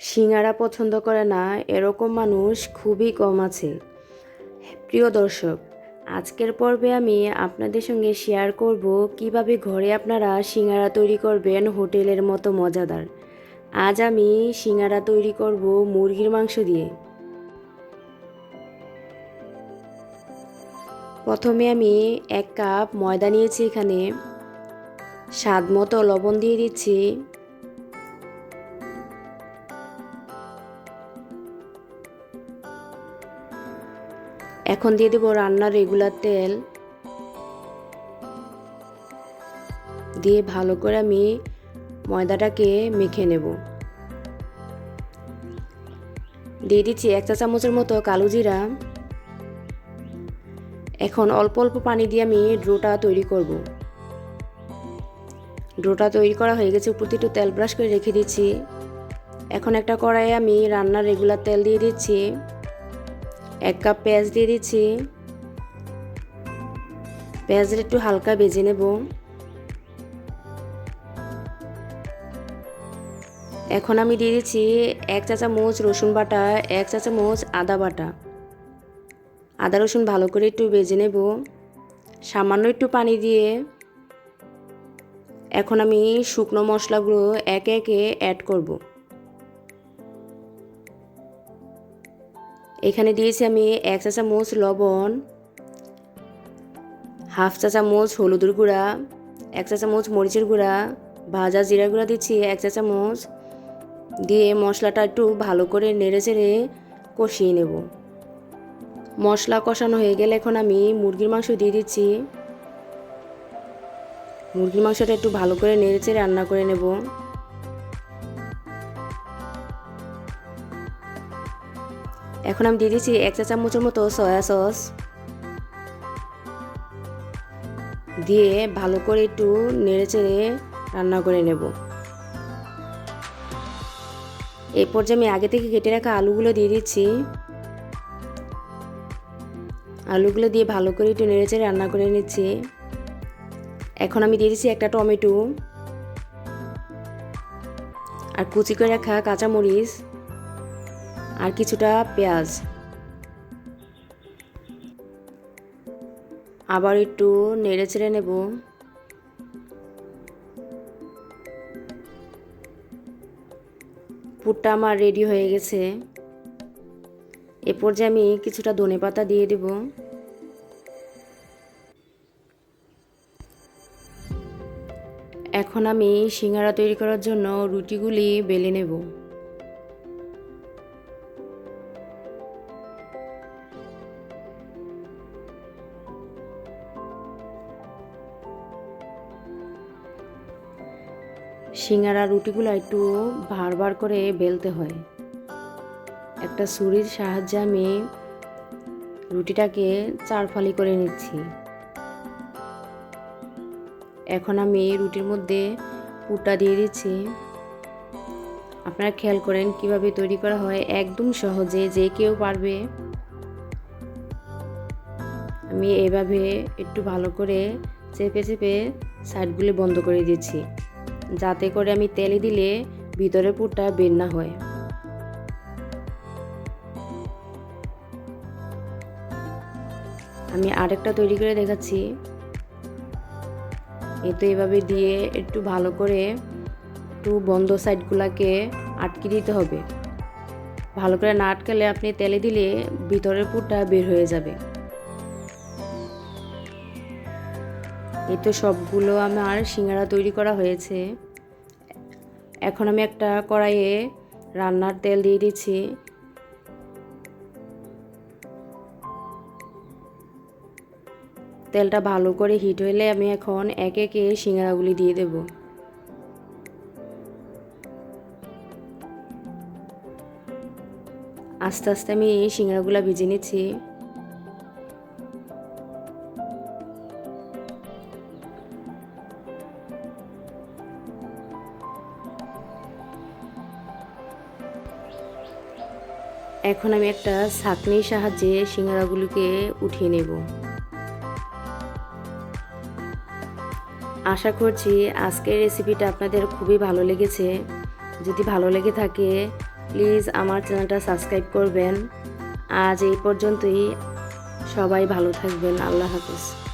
সিঙ্গারা পছন্দ করে না, এরকম মানুষ খুবই কম আছে। প্রিয় দর্শক, আজকের পর্বে আমি আপনাদের সঙ্গে শেয়ার করব কীভাবে ঘরে আপনারা সিঙ্গারা তৈরি করবেন হোটেলের মতো মজাদার। আজ আমি সিঙ্গারা তৈরি করব মুরগির মাংস দিয়ে। প্রথমে আমি এক কাপ ময়দা নিয়েছি এখানে। স্বাদ মতো লবণ দিয়ে দিচ্ছি। এখন দিয়ে দেবো রান্নার রেগুলার তেল। দিয়ে ভালো করে আমি ময়দাটাকে মেখে নেব। দিয়ে দিচ্ছি এক চা চামচের মতো কালো জিরা। এখন অল্প অল্প পানি দিয়ে আমি ড্রোটা তৈরি করব। ড্রোটা তৈরি করা হয়ে গেছে, উপর একটু তেল ব্রাশ করে রেখে দিচ্ছি। এখন একটা কড়াইয়ে আমি রান্নার রেগুলার তেল দিয়ে দিচ্ছি। এক কাপ পেঁয়াজ দিয়ে দিচ্ছি। পেঁয়াজের একটু হালকা ভেজে নেব। এখন আমি দিয়ে দিচ্ছি এক চা চামচ রসুন বাটা, এক চা চামচ আদা বাটা। আদা রসুন ভালো করে একটু ভেজে নেব। সামান্য একটু পানি দিয়ে। এখন আমি শুকনো মশলাগুলো একে একে অ্যাড করব। এখানে দিয়েছি আমি এক চা চামচ লবণ, হাফ চা চামচ হলুদের গুঁড়া, এক চা চামচ মরিচের গুঁড়া, ভাজা জিরা গুঁড়া দিচ্ছি, এক চা চামচ দিয়ে মশলাটা একটু ভালো করে নেড়ে চেড়ে কষিয়ে নেব। মশলা কষানো হয়ে গেলে এখন আমি মুরগির মাংস দিয়ে দিচ্ছি। মুরগির মাংসটা একটু ভালো করে নেড়ে চেড়ে রান্না করে নেব। এখন আমি দিয়ে দিচ্ছি এক চা চামচের মতো সয়া সস দিয়ে ভালো করে একটু নেড়ে চেড়ে রান্না করে নেব। এরপর যে আমি আগে থেকে কেটে রাখা আলুগুলো দিয়ে দিচ্ছি, আলুগুলো দিয়ে ভালো করে একটু নেড়ে চেড়ে রান্না করে নিচ্ছি। এখন আমি দিয়ে দিচ্ছি একটা টমেটো। আর কুচি করে রাখা কাঁচামরিচ। আর কিছুটা পেঁয়াজ। আবার একটু নেড়ে চেড়ে নেব। পুরটা আমার রেডি হয়ে গেছে। এ পর্যায়ে আমি কিছুটা ধনে পাতা দিয়ে দেব। এখন আমি সিঙ্গারা তৈরি করার জন্য রুটিগুলি বেলে নেব। সিঙ্গারা রুটিগুলো একটু ভার ভার করে বেলতে হয়। একটা ছুরির সাহায্যে আমি রুটিটাকে চারফালি করে নিচ্ছি। এখন আমি রুটির মধ্যে পুরটা দিয়ে দিচ্ছি। আপনারা খেয়াল করেন কীভাবে তৈরি করা হয়, একদম সহজে যে কেউ পারবে। আমি এভাবে একটু ভালো করে চেপে চেপে সাইডগুলি বন্ধ করে দিচ্ছি। যাতে করে আমি তেলে দিলে ভিতরে পুরটা বের না হয়। আমি আরেকটা তৈরি করে দেখাচ্ছি। এ তো এভাবে দিয়ে একটু ভালো করে একটু বন্ধ সাইডগুলোকে আটকে দিতে হবে। ভালো করে না আটকালে আপনি তেলে দিলে ভিতরের পুরটা বের হয়ে যাবে। এই তো সবগুলো আমার সিঙ্গারা তৈরি করা হয়েছে। এখন আমি একটা কড়াইয়ে রান্নার তেল দিয়ে দিচ্ছি। তেলটা ভালো করে হিট হলে আমি এখন একে একে সিঙ্গারাগুলি দিয়ে দেব। আস্তে আস্তে আমি এই সিঙ্গারাগুলো ভেজে নিচ্ছি। এখন আমি একটা ছাঁকনির সাহায্যে সিঙ্গারাগুলিকে উঠিয়ে নেব। আশা করছি আজকের রেসিপিটা আপনাদের খুবই ভালো লেগেছে। যদি ভালো লেগে থাকে, প্লিজ আমার চ্যানেলটা সাবস্ক্রাইব করবেন। আজ এই পর্যন্তই। সবাই ভালো থাকবেন। আল্লাহ হাফিজ।